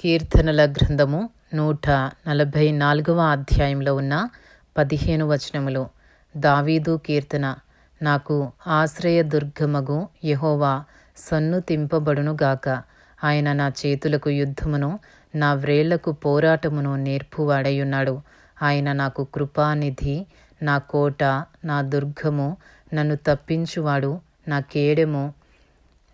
కీర్తనల గ్రంథము నూట నలభై నాలుగవ అధ్యాయంలో ఉన్న పదిహేను వచనములు. దావీదు కీర్తన నాకు ఆశ్రయ దుర్గమగు యహోవా సన్నుతింపబడునుగాక ఆయన నా చేతులకు యుద్ధమును నా వ్రేళ్ళకు పోరాటమును నేర్పువాడయున్నాడు. ఆయన నాకు కృపానిధి నా కోట నా దుర్గము నన్ను తప్పించువాడు నా కేడెము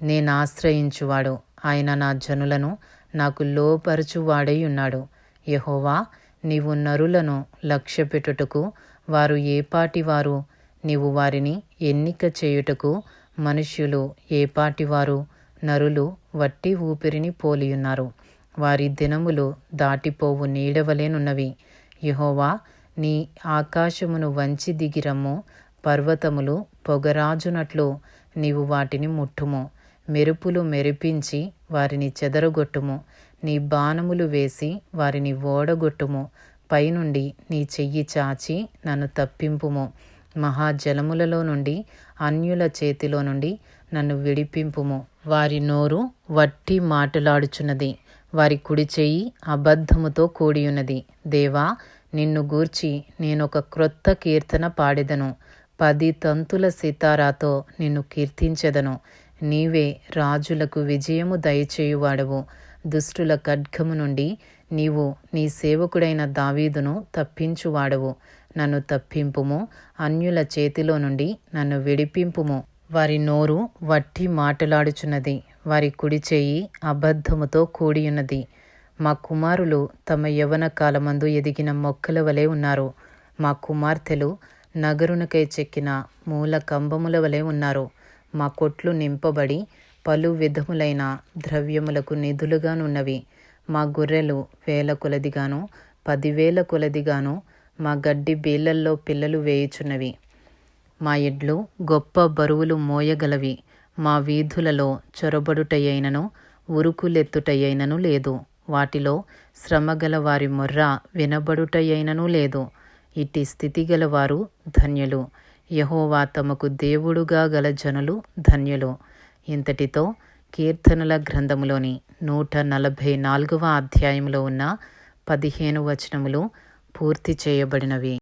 నేనాశ్రయించువాడు. ఆయన నా జనులను నాకు లోపరచువాడై ఉన్నాడు యహోవా నీవు నరులను లక్ష్యపెట్టుటకు వారు ఏపాటి వారు నీవు వారిని ఎన్నిక చేయుటకు మనుష్యులు ఏపాటివారు నరులు వట్టి ఊపిరిని పోలియున్నారు. వారి దినములు దాటిపోవు నీడవలేనున్నవి. యహోవా నీ ఆకాశమును వంచి దిగిరమ్ము పర్వతములు పొగరాజునట్లు నీవు వాటిని ముట్టుము. మెరుపులు మెరిపించి వారిని చెదరగొట్టుము. నీ బాణములు వేసి వారిని ఓడగొట్టుము. పైనుండి నీ చెయ్యి చాచి నన్ను తప్పింపుము. మహాజలములలో నుండి అన్యుల చేతిలో నుండి నన్ను విడిపింపుము. వారి నోరు వట్టి మాటలాడుచున్నది. వారి కుడి చెయ్యి అబద్ధముతో కూడియున్నది. దేవా నిన్ను గూర్చి నేనొక క్రొత్త కీర్తన పాడెదను. పది తంతుల సితారాతో నిన్ను కీర్తించెదను. నీవే రాజులకు విజయము దయచేయువాడవు. దుష్టుల ఖడ్గము నుండి నీవు నీ సేవకుడైన దావీదును తప్పించువాడవు. నన్ను తప్పింపుము అన్యుల చేతిలో నుండి నన్ను విడిపింపుము. వారి నోరు వట్టి మాటలాడుచున్నది వారి కుడి చేయి అబద్ధముతో కూడియున్నది. మా కుమారులు తమ యవన కాలమందు ఎదిగిన మొక్కల వలె ఉన్నారు. మా కుమార్తెలు నగరునకై చెక్కిన మూల కంబముల వలె ఉన్నారు. మా కొట్లు నింపబడి పలు విధములైన ద్రవ్యములకు నిధులుగానున్నవి. మా గొర్రెలు వేల కొలదిగాను పదివేల కొలదిగాను మా గడ్డి బీళ్ళల్లో పిల్లలు వేయుచున్నవి. మా ఎడ్లు గొప్ప బరువులు మోయగలవి. మా వీధులలో చొరబడుటయ్యైనను ఉరుకులెత్తుటయ్యైనను లేదు. వాటిలో శ్రమగల వారి మొర్ర వినబడుటయ్యైనను లేదు. ఇట్టి స్థితిగల వారు ధన్యులు. యహోవా తమకు దేవుడుగా గల జనులు ధన్యులు. ఇంతటితో కీర్తనల గ్రంథములోని నూట నలభై నాలుగవ అధ్యాయంలో ఉన్న పదిహేను వచనములు పూర్తి చేయబడినవి.